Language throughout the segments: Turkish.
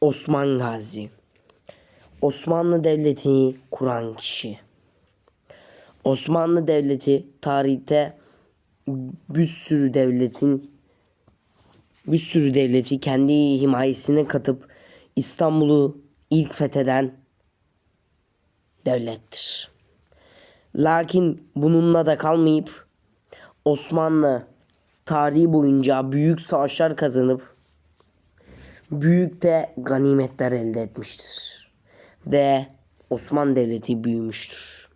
Osman Gazi. Osmanlı Devleti'ni kuran kişi. Osmanlı Devleti tarihte bir sürü devletin bir sürü devleti kendi himayesine katıp İstanbul'u ilk fetheden devlettir. Lakin bununla da kalmayıp Osmanlı tarihi boyunca büyük savaşlar kazanıp büyük de ganimetler elde etmiştir. Ve Osmanlı Devleti büyümüştür.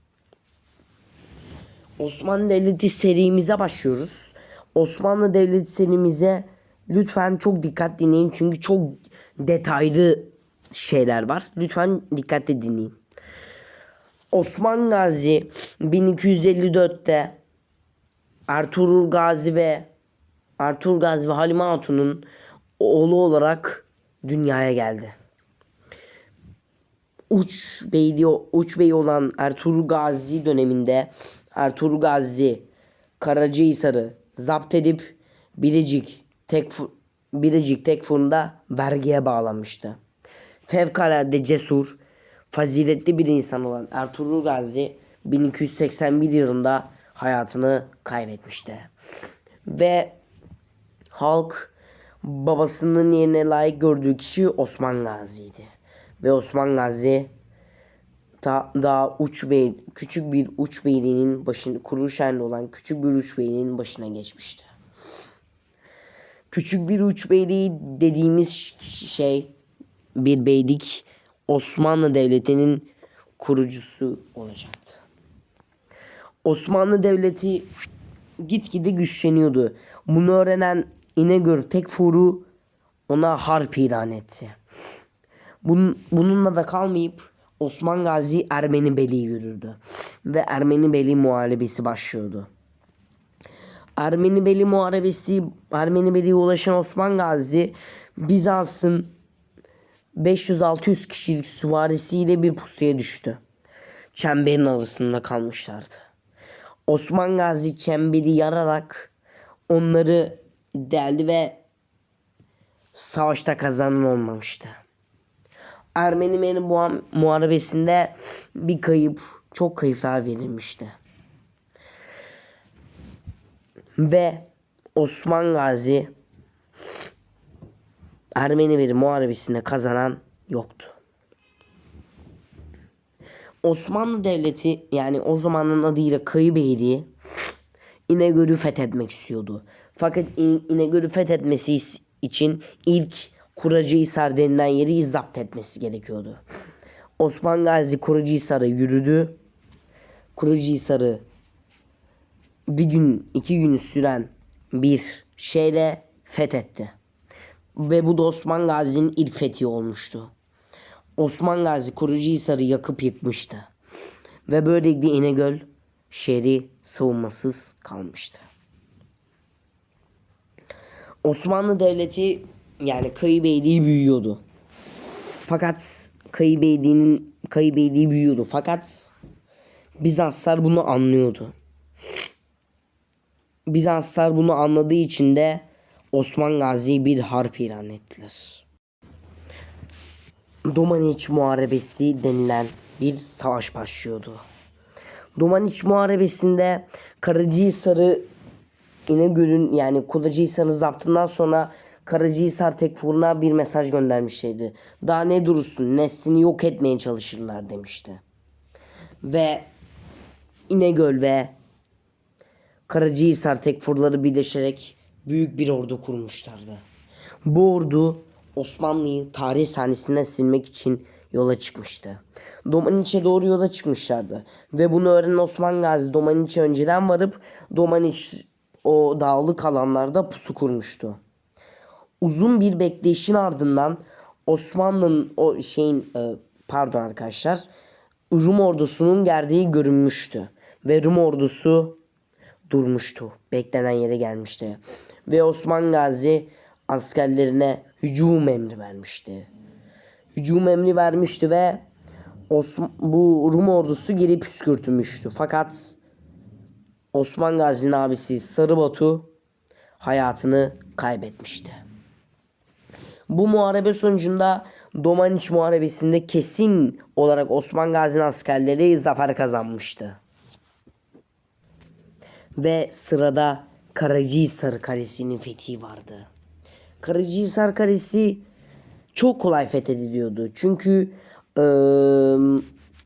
Osmanlı Devleti serimize başlıyoruz. Osmanlı Devleti serimize lütfen çok dikkat dinleyin çünkü çok detaylı şeyler var. Lütfen dikkatli dinleyin. Osman Gazi 1254'te Ertuğrul Gazi ve Ertuğrul Gazi ve Halime Hatun'un oğlu olarak dünyaya geldi. Uç Beyli, Uç Bey olan Ertuğrul Gazi döneminde Ertuğrul Gazi Karacahisar'ı zapt edip Bilecik Tekfur, Bilecik Tekfur'unda vergiye bağlanmıştı. Fevkalade cesur, faziletli bir insan olan Ertuğrul Gazi 1281 yılında hayatını kaybetmişti. Ve halk babasının yerine layık gördüğü kişi Osman Gazi'ydi. Ve Osman Gazi ta, daha uç bey, küçük bir uç beyliğinin başını kuruluş halinde olan küçük bir uç beyliğinin başına geçmişti. Küçük bir uç beyliği dediğimiz şey bir beylik Osmanlı Devleti'nin kurucusu olacaktı. Osmanlı Devleti gitgide güçleniyordu. Bunu öğrenen İnegöl Tekfur'u ona harp ilan etti. Bunun, bununla da kalmayıp Osman Gazi Ermeni Beyliği yürürdü. Ve Ermeni Beyliği muharebesi başlıyordu. Ermeni Beyliği muharebesi, Ermeni Beyliğe ulaşan Osman Gazi Bizans'ın 500-600 kişilik süvarisiyle bir pusuya düştü. Çemberin arasında kalmışlardı. Osman Gazi çemberi yararak onları deldi ve savaşta kazanan olmamıştı. Ermenilerin bu muharebesinde bir kayıp, çok kayıplar verilmişti. Ve Osman Gazi Ermenileri muharebesinde kazanan yoktu. Osmanlı Devleti yani o zamanın adıyla Kayıbeyliği İnegöl'ü fethetmek istiyordu. Fakat İnegöl'ü fethetmesi için ilk Kuracıhisar denilen yeri zapt etmesi gerekiyordu. Osman Gazi Kuracıhisar'a yürüdü. Kuracıhisar'ı bir gün iki gün süren bir şeyle fethetti. Ve bu da Osman Gazi'nin ilk fethi olmuştu. Osman Gazi Kurucuhisar'ı yakıp yıkmıştı. Ve böylelikle İnegöl şehri savunmasız kalmıştı. Osmanlı Devleti yani Kayıbeyliği büyüyordu. Fakat Kayıbeyliğinin Kayıbeyliği büyüyordu. Fakat Bizanslar bunu anlıyordu. Bizanslar bunu anladığı için de Osman Gazi'ye bir harp ilan ettiler. Domaniç Muharebesi denilen bir savaş başlıyordu. Domaniç Muharebesi'nde Karacahisar'ı İnegöl'ün yani Kulacahisar'ın zaptından sonra Karacahisar Tekfur'una bir mesaj göndermişlerdi. Daha ne durursun neslini yok etmeye çalışırlar demişti. Ve İnegöl ve Karacahisar Tekfurları birleşerek büyük bir ordu kurmuşlardı. Bu ordu Osmanlı'yı tarih sahnesinden silmek için yola çıkmıştı. Domaniç'e doğru yola çıkmışlardı. Ve bunu öğrenen Osman Gazi Domaniç'e önceden varıp Domaniç o dağlık alanlarda pusu kurmuştu. Uzun bir bekleyişin ardından Osmanlı'nın o şeyin e, pardon arkadaşlar Rum ordusunun geldiği görünmüştü. Ve Rum ordusu durmuştu. Beklenen yere gelmişti. Ve Osman Gazi askerlerine hücum emri vermişti. Hücum emri vermişti ve Osman, bu Rum ordusu geri püskürtülmüştü. Fakat Osman Gazi'nin abisi Sarı Batu hayatını kaybetmişti. Bu muharebe sonucunda Domaniç Muharebesi'nde kesin olarak Osman Gazi'nin askerleri zafer kazanmıştı. Ve sırada Karacahisar Kalesi'nin fethi vardı. Karacahisar Kalesi çok kolay fethediliyordu. Çünkü eee,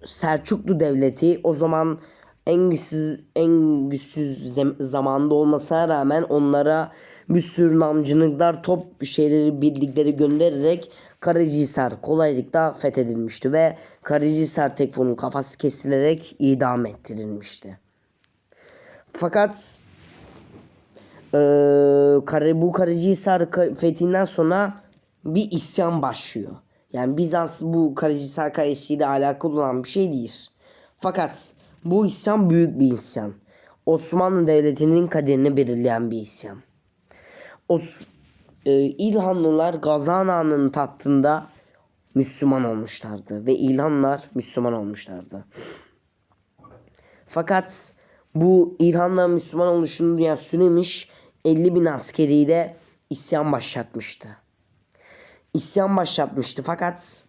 Selçuklu Devleti o zaman en güçsüz en güçsüz zamanda olmasına rağmen onlara bir sürü namcılıklar, top şeyleri, birlikleri göndererek Karacahisar kolaylıkla fethedilmişti ve Karacahisar Tekfun'un kafası kesilerek idam ettirilmişti. Fakat Kara, bu Karacahisar ka- fethinden sonra bir isyan başlıyor. Yani Bizans bu Karacahisar Kalesi ile alakalı olan bir şey değil. Fakat bu isyan büyük bir isyan. Osmanlı Devleti'nin kaderini belirleyen bir isyan. Os e, İlhanlılar Gazan Ağa'nın tahtında Müslüman olmuşlardı ve İlhanlar Müslüman olmuşlardı. Fakat bu İlhan'la Müslüman oluşunu duyan Sünemiş 50 bin askeriyle isyan başlatmıştı. İsyan başlatmıştı fakat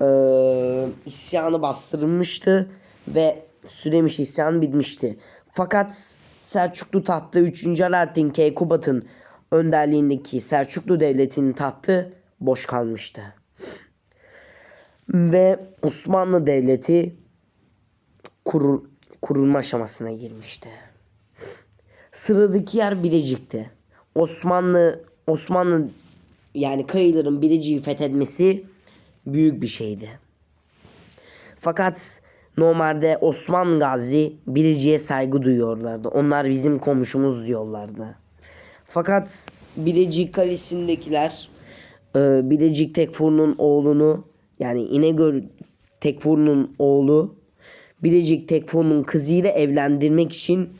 eee isyanı bastırılmıştı ve Sünemiş isyan bitmişti. Fakat Selçuklu tahtı 3. Alaaddin Keykubat'ın önderliğindeki Selçuklu Devleti'nin tahtı boş kalmıştı. Ve Osmanlı Devleti kurul, kurulma aşamasına girmişti. Sıradaki yer Bilecik'ti. Osmanlı Osmanlı yani kayıların Bilecik'i fethetmesi büyük bir şeydi. Fakat normalde Osman Gazi Bilecik'e saygı duyuyorlardı. Onlar bizim komşumuz diyorlardı. Fakat Bilecik Kalesi'ndekiler e, Bilecik Tekfur'un oğlunu yani İnegöl Tekfur'un oğlu Bilecik Tekfur'un kızıyla evlendirmek için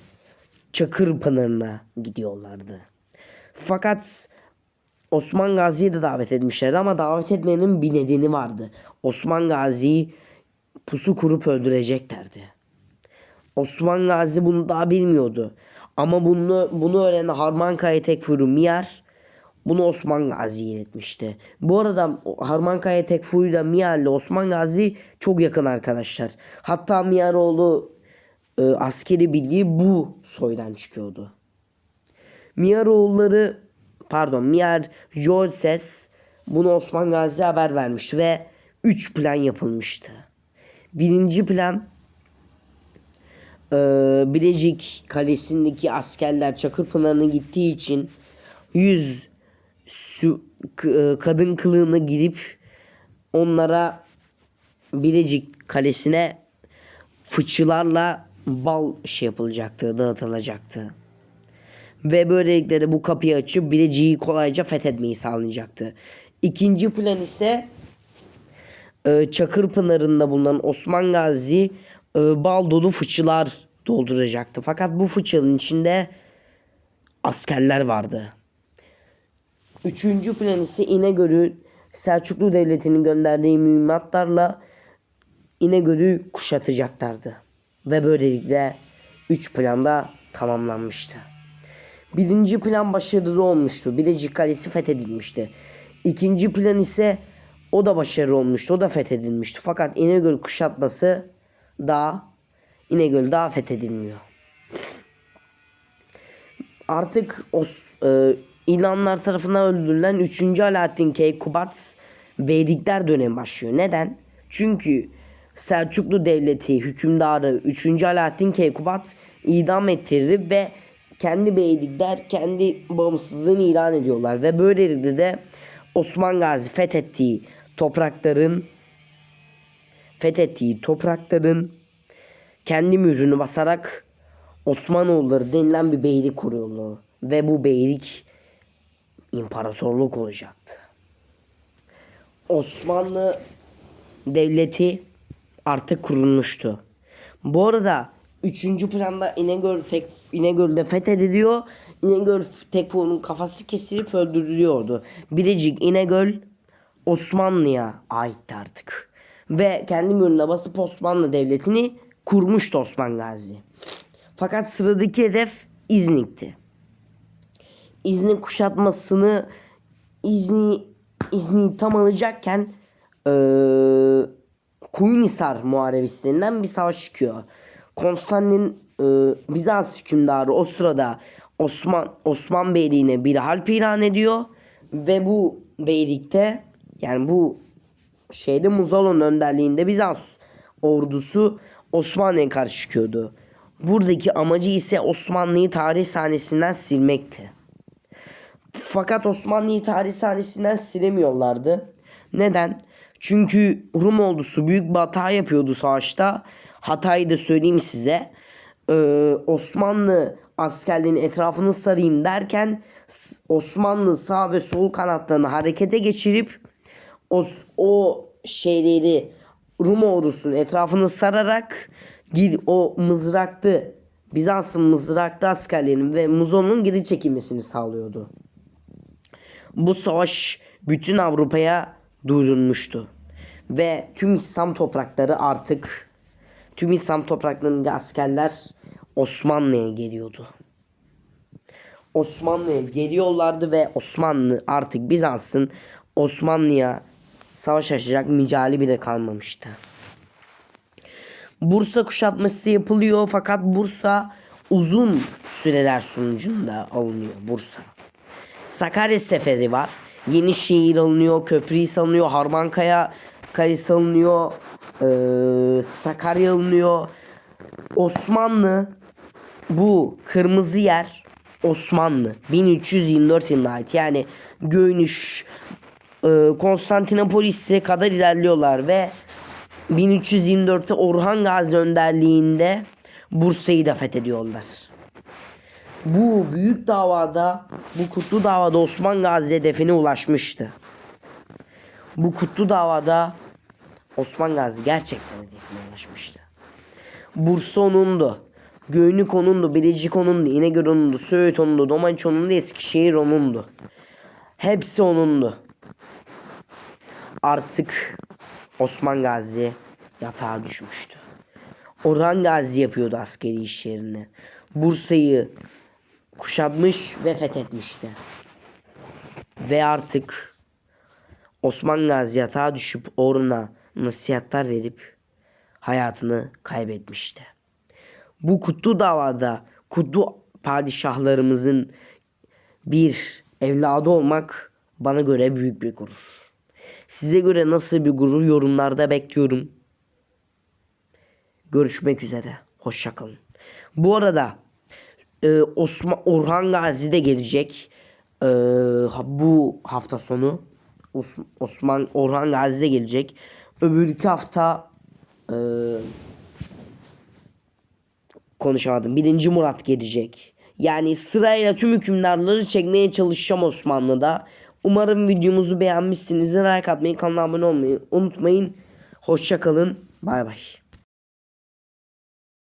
Çakırpınar'ına gidiyorlardı. Fakat Osman Gazi'yi de davet etmişlerdi ama davet etmenin bir nedeni vardı. Osman Gazi'yi pusu kurup öldüreceklerdi. Osman Gazi bunu daha bilmiyordu. Ama bunu bunu öğrenen Harmankaya Tekfuru Miyar bunu Osman Gazi'ye iletmişti. Bu arada Harmankaya Tekfuru ile Miyar ile Osman Gazi çok yakın arkadaşlar. Hatta Miyaroğlu e, askeri bildiği bu soydan çıkıyordu. Miyaroğulları pardon Miyar Jolses bunu Osman Gazi'ye haber vermiş ve 3 plan yapılmıştı. Birinci plan Bilecik Kalesi'ndeki askerler Çakırpınar'ına gittiği için 100 su, k- e, kadın kılığına girip onlara Bilecik Kalesi'ne fıçılarla bal şey yapılacaktı, dağıtılacaktı. Ve böylelikle de bu kapıyı açıp Bilecik'i kolayca fethetmeyi sağlayacaktı. İkinci plan ise e, Çakırpınar'ında bulunan Osman Gazi e, bal dolu fıçılar dolduracaktı. Fakat bu fıçının içinde askerler vardı. Üçüncü plan ise İnegöl'ü Selçuklu Devleti'nin gönderdiği mühimmatlarla İnegöl'ü kuşatacaklardı. Ve böylelikle üç plan da tamamlanmıştı. Birinci plan başarılı olmuştu. Bilecik Kalesi fethedilmişti. İkinci plan ise o da başarılı olmuştu. O da fethedilmişti. Fakat İnegöl kuşatması daha İnegöl daha fethedilmiyor. Artık o e, İlanlar tarafından öldürülen 3. Alaaddin Keykubat Veydikler dönemi başlıyor. Neden? Çünkü Selçuklu Devleti hükümdarı 3. Alaaddin Keykubat idam ettirir ve kendi beylikler kendi bağımsızlığını ilan ediyorlar ve böylelikle de Osman Gazi fethettiği toprakların fethettiği toprakların kendi mührünü basarak Osmanoğulları denilen bir beylik kuruyorlar ve bu beylik imparatorluk olacaktı. Osmanlı devleti artık kurulmuştu. Bu arada 3. planda İnegöl tek İnegöl'de fethediliyor. İnegöl Tekfur'un kafası kesilip öldürülüyordu. Bilecik İnegöl Osmanlı'ya aitti artık. Ve kendi mührüne basıp Osmanlı devletini kurmuştu Osman Gazi. Fakat sıradaki hedef İznik'ti. İznik kuşatmasını izni izni tam alacakken eee Kuyunisar muharebesinden bir savaş çıkıyor. Konstantin eee, Bizans hükümdarı o sırada Osman Osman Beyliğine bir harp ilan ediyor ve bu beylikte yani bu şeyde Muzalon önderliğinde Bizans ordusu Osmanlı'ya karşı çıkıyordu. Buradaki amacı ise Osmanlı'yı tarih sahnesinden silmekti. Fakat Osmanlı'yı tarih sahnesinden silemiyorlardı. Neden? Çünkü Rum ordusu büyük bir hata yapıyordu savaşta. Hatayı da söyleyeyim size. Ee, Osmanlı askerlerin etrafını sarayım derken Osmanlı sağ ve sol kanatlarını harekete geçirip o, o şeyleri Rum ordusunun etrafını sararak gid o mızraklı Bizans'ın mızraklı askerlerinin ve Muzon'un geri çekilmesini sağlıyordu. Bu savaş bütün Avrupa'ya duyurulmuştu. Ve tüm İslam toprakları artık tüm İslam topraklarındaki askerler Osmanlı'ya geliyordu. Osmanlı'ya geliyorlardı ve Osmanlı artık Bizans'ın Osmanlı'ya savaş açacak micali bile kalmamıştı. Bursa kuşatması yapılıyor fakat Bursa uzun süreler sonucunda alınıyor Bursa. Sakarya seferi var. Yenişehir alınıyor, Köprüyü alınıyor, Harmankaya Kalesi alınıyor, eee, Sakarya alınıyor. Osmanlı bu kırmızı yer Osmanlı 1324 yılına ait. Yani Göynüş, e, Konstantinopolis'e kadar ilerliyorlar ve 1324'te Orhan Gazi önderliğinde Bursa'yı da fethediyorlar. Bu büyük davada, bu kutlu davada Osman Gazi hedefine ulaşmıştı. Bu kutlu davada Osman Gazi gerçekten hedefine ulaşmıştı. Bursa onundu. Göynük onundu. Bilecik onundu. İnegöl onundu. Söğüt onundu. Domaniç onundu. Eskişehir onundu. Hepsi onundu. Artık Osman Gazi yatağa düşmüştü. Orhan Gazi yapıyordu askeri işlerini. Bursa'yı kuşatmış ve fethetmişti. Ve artık Osman Gazi yatağa düşüp oruna nasihatler verip hayatını kaybetmişti. Bu kutlu davada kutlu padişahlarımızın bir evladı olmak bana göre büyük bir gurur. Size göre nasıl bir gurur yorumlarda bekliyorum. Görüşmek üzere. Hoşçakalın. Bu arada e, Osman Orhan Gazi de gelecek. E, bu hafta sonu Os- Osman Orhan Gazi de gelecek. Öbürkü hafta e, konuşamadım. Birinci Murat gelecek. Yani sırayla tüm hükümdarları çekmeye çalışacağım Osmanlı'da. Umarım videomuzu beğenmişsinizdir. Like atmayı, kanala abone olmayı unutmayın. Hoşçakalın. Bay bay.